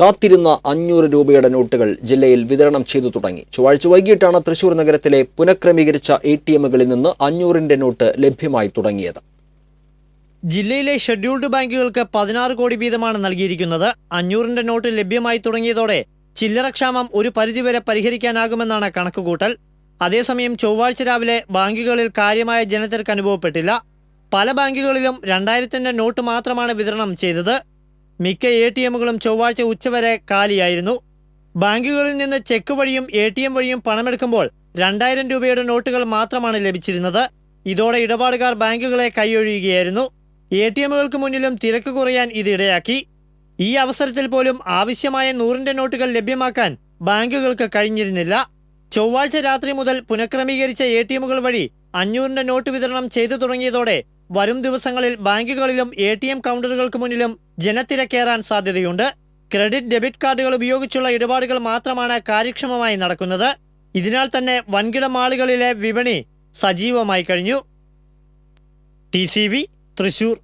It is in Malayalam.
കാത്തിരുന്ന അഞ്ഞൂറ് രൂപയുടെ നോട്ടുകൾ ജില്ലയിൽ വിതരണം ചെയ്തു തുടങ്ങി. ചൊവ്വാഴ്ച വൈകിട്ടാണ് തൃശൂർ നഗരത്തിലെ പുനഃക്രമീകരിച്ച എ ടി എമ്മുകളിൽ നിന്ന് അഞ്ഞൂറിന്റെ നോട്ട് ലഭ്യമായി തുടങ്ങിയത്. ജില്ലയിലെ ഷെഡ്യൂൾഡ് ബാങ്കുകൾക്ക് പതിനാറ് കോടി വീതമാണ് നൽകിയിരിക്കുന്നത്. അഞ്ഞൂറിന്റെ നോട്ട് ലഭ്യമായി തുടങ്ങിയതോടെ ചില്ലറക്ഷാമം ഒരു പരിധിവരെ പരിഹരിക്കാനാകുമെന്നാണ് കണക്കുകൂട്ടൽ. അതേസമയം ചൊവ്വാഴ്ച രാവിലെ ബാങ്കുകളിൽ കാര്യമായ ജനത്തിരക്ക് അനുഭവപ്പെട്ടില്ല. പല ബാങ്കുകളിലും രണ്ടായിരത്തിന്റെ നോട്ട് മാത്രമാണ് വിതരണം ചെയ്തത്. മിക്ക എ ടി എമ്മുകളും ചൊവ്വാഴ്ച ഉച്ചവരെ കാലിയായിരുന്നു. ബാങ്കുകളിൽ നിന്ന് ചെക്ക് വഴിയും എ ടി എം വഴിയും പണമെടുക്കുമ്പോൾ രണ്ടായിരം രൂപയുടെ നോട്ടുകൾ മാത്രമാണ് ലഭിച്ചിരുന്നത്. ഇതോടെ ഇടപാടുകാർ ബാങ്കുകളെ കൈയൊഴിയുകയായിരുന്നു. എ ടി എമ്മുകൾക്ക് മുന്നിലും തിരക്ക് കുറയാൻ ഇത് ഇടയാക്കി. ഈ അവസരത്തിൽ പോലും ആവശ്യമായ നൂറിന്റെ നോട്ടുകൾ ലഭ്യമാക്കാൻ ബാങ്കുകൾക്ക് കഴിഞ്ഞിരുന്നില്ല. ചൊവ്വാഴ്ച രാത്രി മുതൽ പുനഃക്രമീകരിച്ച എ ടി എമ്മുകൾ വഴി അഞ്ഞൂറിന്റെ നോട്ട് വിതരണം ചെയ്തു തുടങ്ങിയതോടെ വരും ദിവസങ്ങളിൽ ബാങ്കുകളിലും എ ടി എം കൗണ്ടറുകൾക്ക് മുന്നിലും ജനത്തിരക്കേറാൻ സാധ്യതയുണ്ട്. ക്രെഡിറ്റ് ഡെബിറ്റ് കാർഡുകൾ ഉപയോഗിച്ചുള്ള ഇടപാടുകൾ മാത്രമാണ് കാര്യക്ഷമമായി നടക്കുന്നത്. ഇതിനാൽ തന്നെ വൻകിട മാളുകളിലെ വിപണി സജീവമായി കഴിഞ്ഞു. ടി തൃശൂർ.